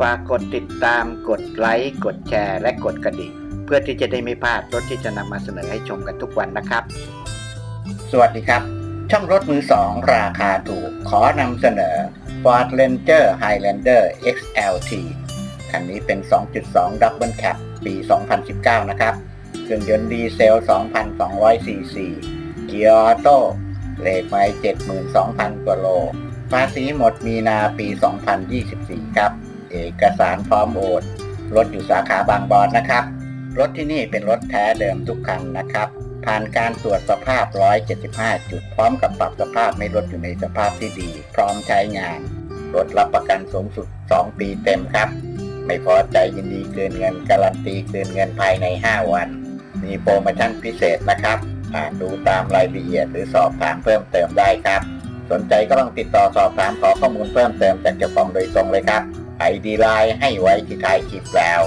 ฝากกดติดตามกดไลค์กดแชร์ และกดกระดิ่ง เพื่อที่จะได้ไม่พลาดรถที่จะนำมาเสนอให้ชมกันทุกวันนะครับ สวัสดีครับ ช่องรถมือสองราคาถูก ขอนำเสนอ Ford Ranger Highlander XLT คันนี้เป็น 2.2 Double Cab ปี 2019 นะครับ เครื่องยนต์ดีเซล 2,200 ซีซี เกียร์ออโต้เลขไม้72,000 กว่าโลภาษีหมดมีนาปี 2024 ครับ เอกสารพร้อมโอนรถอยู่สาขาบางบอนนะครับ รถที่นี่เป็นรถแท้เดิมทุกคันนะครับ ผ่านการตรวจสภาพ 175 จุด พร้อมกับปรับสภาพให้รถอยู่ในสภาพที่ดี พร้อมใช้งาน รถรับประกันสูงสุด 2 ปีเต็มครับ ไม่พอใจยินดีคืนเงิน การันตีคืนเงินภายใน 5 วัน มีโปรโมชั่นพิเศษนะครับอ่านดูตามรายละเอียดหรือสอบถามเพิ่มเติมได้ครับ สนใจก็ลองติดต่อสอบถามขอข้อมูลเพิ่มเติมจากเจ้าของโดยตรงเลยครับ ไอดีไลน์ให้ไว้ที่ท้ายคลิปแล้ว